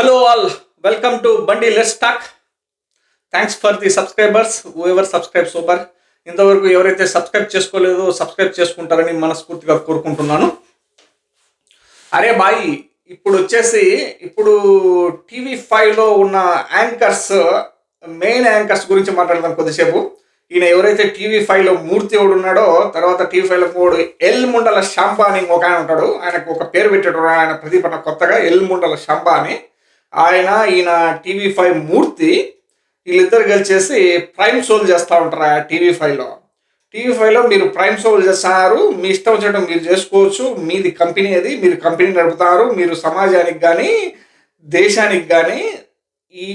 Hello all welcome to Bandi less talk thanks for the subscribers ever subscribe super ఇంతవరకు ఎవరైతే subscribe చేసుకోలేదో subscribe చేసుకుంటారని మనస్ఫూర్తిగా కోరుకుంటున్నాను. అరే బాయ్ ఇప్పుడు వచ్చేసి ఇప్పుడు టీవీ ఫైవ్లో ఉన్న యాంకర్స్ మెయిన్ యాంకర్స్ గురించి మాట్లాడదాం కొద్దిసేపు. ఈయన ఎవరైతే టీవీ ఫైవ్లో మూర్తి ఎవడు ఉన్నాడో తర్వాత టీవీ ఫైవ్లో మూడు ఎల్ ముండల శాంబా అని ఒక ఆయన ఉంటాడు. ఆయనకు ఒక పేరు పెట్టాడు ఆయన ప్రదీపన కొత్తగా ఎల్ ముండల శాంబా అని. ఆయన ఈయన టీవీ ఫైవ్ మూర్తి వీళ్ళిద్దరు కలిసేసి ప్రైమ్ సోల్ చేస్తూ ఉంటారు ఆ టీవీ ఫైవ్లో. టీవీ ఫైవ్లో మీరు ప్రైమ్ సోల్ చేస్తున్నారు మీ ఇష్టం వచ్చినట్టు మీరు చేసుకోవచ్చు మీది కంపెనీ అది మీరు కంపెనీ నడుపుతారు మీరు సమాజానికి కానీ దేశానికి కానీ ఈ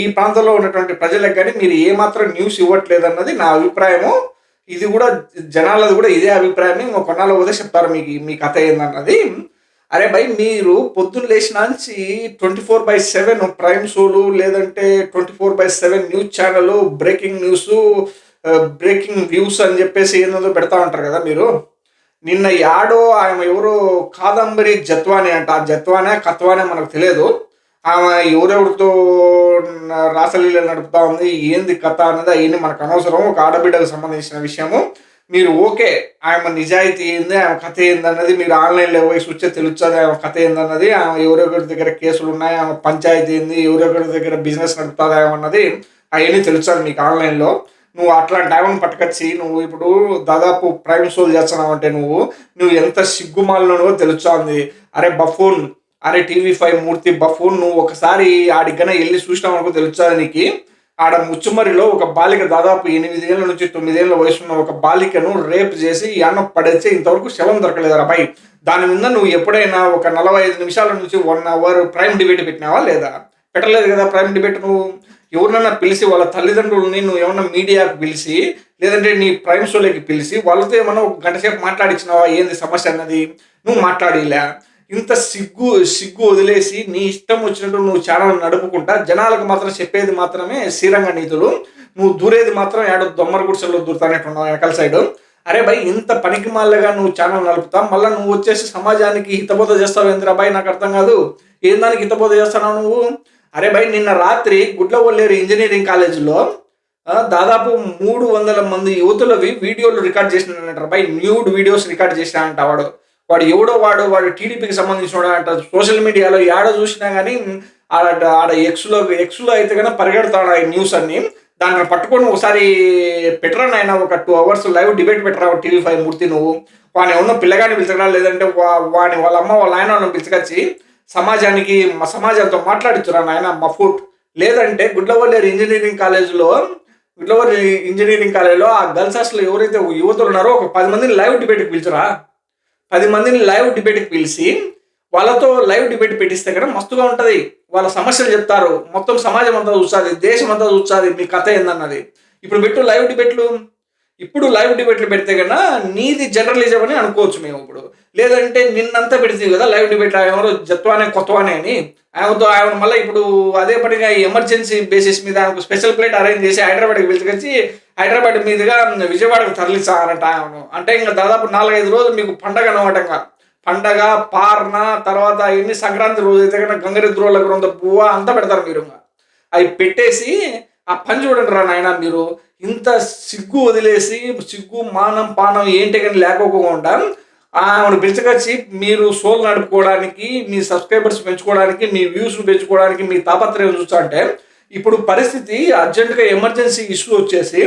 ఈ ప్రాంతంలో ఉన్నటువంటి ప్రజలకు కానీ మీరు ఏమాత్రం న్యూస్ ఇవ్వట్లేదు అన్నది నా అభిప్రాయము. ఇది కూడా జనాలది కూడా ఇదే అభిప్రాయమే ఇంకో కొన్నాళ్ళు పోతే చెప్తారు మీకు మీ కథ ఏందన్నది. అరే భయ్ మీరు పొద్దున్న లేచినాంచి twenty four by seven prime షోలు లేదంటే twenty four by seven news channel breaking news breaking views అని చెప్పేసి ఏందో పెడతా ఉంటారు కదా మీరు. నిన్న యాడో ఆమె ఎవరో కాదంబరి జత్వానే అంట. ఆ జత్వానే కత్వానే మనకు తెలియదు. ఆమె ఎవరెవరితో రాసలీల నడుపుతా ఉంది ఏంది కథ అనేది అవన్నీ మనకు అనవసరం. ఒక ఆడబిడ్డకు సంబంధించిన విషయము. మీరు ఓకే ఆమె నిజాయితీ ఏంది ఆమె కథ ఏందన్నది మీరు ఆన్లైన్లో పోయి చూస్తే తెలుస్తుంది ఆమె కథ ఏందన్నది ఆమె ఎవరెవరి దగ్గర కేసులు ఉన్నాయి ఆమె పంచాయతీ ఏంది ఎవరెవరి దగ్గర బిజినెస్ నడుపుతుంది అన్నది అవన్నీ తెలుస్తుంది మీకు ఆన్లైన్లో. నువ్వు అట్లాంటి ఆమెను పట్టుకొచ్చి నువ్వు ఇప్పుడు దాదాపు ప్రైమ్ షోలు చేస్తున్నావు అంటే నువ్వు నువ్వు ఎంత సిగ్గుమాలనో తెలుస్తుంది. అరే బఫూన్ అరే టీవీ ఫైవ్ మూర్తి బఫూన్ నువ్వు ఒకసారి ఆడికైనా వెళ్ళి చూసినావు అనుకో తెలుస్తుంది నీకు. ఆడ ముచ్చుమరిలో ఒక బాలిక దాదాపు ఎనిమిదేళ్ళ నుంచి తొమ్మిదేళ్ళ వయసున్న ఒక బాలికను రేప్ చేసి అన్న పడేస్తే ఇంతవరకు శవం దొరకలేదు అబ్బాయి దాని మీద నువ్వు ఎప్పుడైనా ఒక నలభై ఐదు నిమిషాల నుంచి వన్ అవర్ ప్రైమ్ డిబేట్ పెట్టినావా లేదా? పెట్టలేదు కదా ప్రైమ్ డిబేట్ నువ్వు. ఎవరినైనా పిలిచి వాళ్ళ తల్లిదండ్రులని నువ్వు ఏమన్నా మీడియాకు పిలిచి లేదంటే నీ ప్రైమ్ షోలోకి పిలిచి వాళ్ళతో ఏమన్నా ఒక గంట సేపు మాట్లాడించినావా ఏంది సమస్య అన్నది? నువ్వు మాట్లాడిలే? ఇంత సిగ్గు సిగ్గు వదిలేసి నీ ఇష్టం వచ్చినట్టు నువ్వు ఛానల్ నడుపుకుంటా జనాలకు మాత్రం చెప్పేది మాత్రమే శ్రీరంగ నీతులు. నువ్వు దూరేది మాత్రం ఏడో దొమ్మర గుడిసెల్లో దూరుతానట్టున్నావు వెనకాల సైడ్ అరే భయ్ ఇంత పనికి మాలగా నువ్వు ఛానల్ నడుపుతా మళ్ళీ నువ్వు వచ్చేసి సమాజానికి హితబోధ చేస్తావు ఏందిరా బాయ్ నాకు అర్థం కాదు. ఏం దానికి హితబోధ చేస్తున్నావు నువ్వు? అరే భయ్ నిన్న రాత్రి గుడ్లవల్లేరు ఇంజనీరింగ్ కాలేజీలో దాదాపు మూడు వందల మంది యువతులవి వీడియోలు రికార్డ్ చేసినాడంటారు బై న్యూడ్ వీడియోస్ రికార్డ్ చేసినాడంట వాడు. వాడు ఎవడో వాడు వాడు టీడీపీకి సంబంధించిన అంట. సోషల్ మీడియాలో ఏడ చూసినా కానీ ఆడ ఆడ ఎక్స్లో ఎక్స్లో అయితే కానీ పరిగెడతాడు ఆ న్యూస్ అన్ని. దాన్ని పట్టుకొని ఒకసారి పెట్టరా ఆయన ఒక టూ అవర్స్ లైవ్ డిబేట్ పెట్టరా టీవీ ఫైవ్ మూర్తి నువ్వు? వాని ఉన్న పిల్లగాని పిలిచరా లేదంటే వాని వాళ్ళ అమ్మ వాళ్ళ ఆయన వాళ్ళని పిలిచకొచ్చి సమాజానికి మా సమాజంతో మాట్లాడించురా నాయన ఫుట్ లేదంటే గుడ్లవల్లేరు ఇంజనీరింగ్ కాలేజీలో గుడ్లవల్లి ఇంజనీరింగ్ కాలేజీలో ఆ గర్ల్స్ హాస్టల్ ఎవరైతే యువతులు ఉన్నారో ఒక పది మందిని లైవ్ డిబేట్కి పిలిచరా? పది మందిని లైవ్ డిబేట్కి పిలిచి వాళ్ళతో లైవ్ డిబేట్ పెట్టిస్తే కదా మస్తుగా ఉంటుంది. వాళ్ళ సమస్యలు చెప్తారు. మొత్తం సమాజం అంతా చూస్తుంది దేశం అంతా చూస్తుంది. మీ కథ ఏందన్నది. ఇప్పుడు పెట్టు లైవ్ డిబేట్లు ఇప్పుడు లైవ్ డిబేట్లు పెడితే కన్నా నీది జర్నలిజం అని అనుకోవచ్చు మేము ఇప్పుడు. లేదంటే నిన్నంతా పెడితే కదా లైవ్ డిబేట్ ఎవరో జత్వానే కొత్తవానే అని. ఆయనతో ఆయన మళ్ళీ ఇప్పుడు అదే పనిగా ఎమర్జెన్సీ బేసిస్ మీద ఆయనకు స్పెషల్ ప్లేట్ అరేంజ్ చేసి హైదరాబాద్కి పిలుచుకొచ్చి హైదరాబాద్ మీదుగా విజయవాడకు తరలిస్తానంట ఆయన అంటే ఇంకా దాదాపు నాలుగైదు రోజులు మీకు పండగ అనమాట ఇంకా పండగ పార్న తర్వాత ఎన్ని సంక్రాంతి రోజు అయితే కన్నా గంగరెద్దు గ్రంథ పువ్వ అంతా పెడతారు మీరు అవి పెట్టేసి ఆ పని చూడండి రా నాయన మీరు. ఇంత సిగ్గు వదిలేసి సిగ్గు మానం పానం ఏంటి కానీ లేకోకుండా ఆమెను పిలిచకొచ్చి మీరు సోల్ నడుపుకోవడానికి మీ సబ్స్క్రైబర్స్ పెంచుకోవడానికి మీ వ్యూస్ పెంచుకోవడానికి మీ తాపత్రయం చూస్తా అంటే ఇప్పుడు పరిస్థితి అర్జెంటుగా ఎమర్జెన్సీ ఇష్యూ వచ్చేసి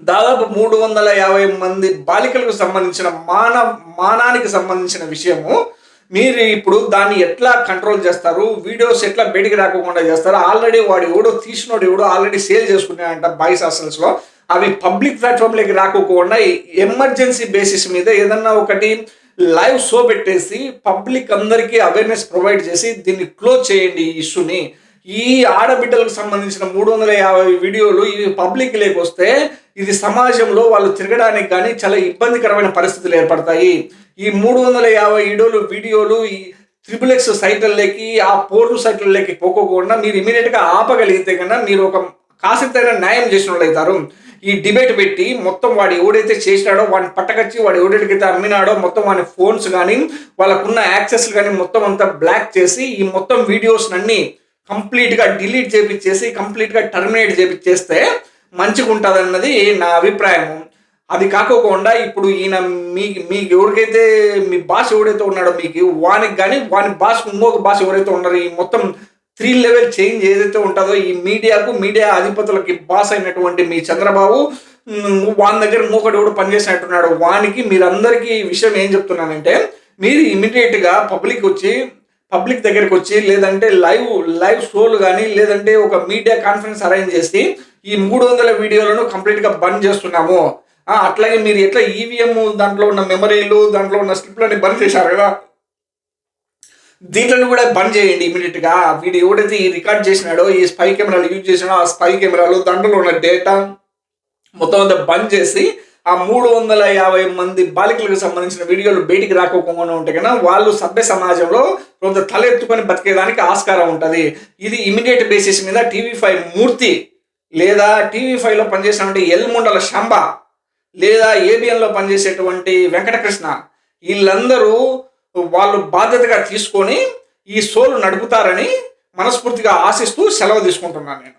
దాదాపు మూడు వందల యాభై మంది బాలికలకు సంబంధించిన మాన మానానికి సంబంధించిన విషయము మీరు ఇప్పుడు దాన్ని ఎట్లా కంట్రోల్ చేస్తారు? వీడియోస్ ఎట్లా బయటికి రాకుండా చేస్తారు? ఆల్రెడీ వాడు ఎవడో తీసినోడు ఎవడో ఆల్రెడీ సేల్ చేసుకున్నాయంట బాయ్స్ అసల్స్లో అవి పబ్లిక్ ప్లాట్ఫామ్లోకి రాకోకుండా ఎమర్జెన్సీ బేసిస్ మీద ఏదన్నా ఒకటి లైవ్ షో పెట్టేసి పబ్లిక్ అందరికీ అవేర్నెస్ ప్రొవైడ్ చేసి దీన్ని క్లోజ్ చేయండి ఈ ఇష్యూని. ఈ ఆడబిడ్డలకు సంబంధించిన మూడు వందల యాభై వీడియోలు ఇవి పబ్లిక్ లేకొస్తే ఇది సమాజంలో వాళ్ళు తిరగడానికి కానీ చాలా ఇబ్బందికరమైన పరిస్థితులు ఏర్పడతాయి. ఈ మూడు వందల యాభై వీడియోలు వీడియోలు ఈ త్రిబుల్ ఎక్స్ సైట్లలోకి ఆ పోర్టు సైట్లలోకి పోకోకుండా మీరు ఇమీడియట్గా ఆపగలిగితే కన్నా మీరు ఒక కాసింతైనా న్యాయం చేసిన వాళ్ళు అవుతారు ఈ డిబేట్ పెట్టి మొత్తం వాడు ఎవడైతే చేసినాడో వాడిని పట్టకచ్చి వాడు ఎవడెడికైతే అమ్మినాడో మొత్తం వాని ఫోన్స్ కానీ వాళ్ళకున్న యాక్సెస్ కానీ మొత్తం అంతా బ్లాక్ చేసి ఈ మొత్తం వీడియోస్ అన్ని కంప్లీట్గా డిలీట్ చేపించేసి కంప్లీట్గా టర్మినేట్ చేపించేస్తే మంచిగా ఉంటుంది అన్నది నా అభిప్రాయము. అది కాకోకుండా ఇప్పుడు ఈయన మీ మీకు ఎవరికైతే మీ భాష ఎవడైతే ఉన్నాడో మీకు వానికి కానీ వాని భాష ఇంకొక భాష ఎవరైతే ఉన్నారో ఈ మొత్తం త్రీ లెవెల్ చేంజ్ ఏదైతే ఉంటుందో ఈ మీడియాకు మీడియా అధిపతులకి బాస్ అయినటువంటి మీ చంద్రబాబు వాని దగ్గర ఇంకొకటి కూడా పనిచేసినట్టున్నాడు వానికి మీరందరికీ ఈ విషయం ఏం చెప్తున్నానంటే మీరు ఇమీడియట్గా పబ్లిక్ వచ్చి పబ్లిక్ దగ్గరికి వచ్చి లేదంటే లైవ్ లైవ్ షోలు కానీ లేదంటే ఒక మీడియా కాన్ఫరెన్స్ అరేంజ్ చేసి ఈ మూడు వందల వీడియోలను కంప్లీట్గా బంద్ చేస్తున్నాము. అట్లాగే మీరు ఎట్లా ఈవీఎం దాంట్లో ఉన్న మెమరీలు దాంట్లో ఉన్న స్క్రిప్ట్లని బంద్ చేశారు కదా? దీంట్లో కూడా బంద్ చేయండి ఇమీడియట్గా వీడు ఎవడైతే ఈ రికార్డ్ చేసినాడో ఈ స్పై కెమెరాలు యూజ్ చేసినాడో ఆ స్పై కెమెరాలు దాంట్లో ఉన్న డేటా మొత్తం అంతా బంద్ చేసి ఆ మూడు వందల యాభై మంది బాలికలకు సంబంధించిన వీడియోలు బయటికి రాకోకుండా ఉంటే కన్నా వాళ్ళు సభ్య సమాజంలో కొంత తలెత్తుకొని బతికేదానికి ఆస్కారం ఉంటుంది. ఇది ఇమీడియట్ బేసిస్ మీద టీవీ ఫైవ్ మూర్తి లేదా టీవీ ఫైవ్లో పనిచేసినటువంటి ఎల్ముండల శంబ లేదా ఏబిఎన్లో పనిచేసేటువంటి వెంకటకృష్ణ వీళ్ళందరూ వాళ్ళు బాధ్యతగా తీసుకొని ఈ షోలు నడుపుతారని మనస్ఫూర్తిగా ఆశిస్తూ సెలవు తీసుకుంటున్నాను నేను.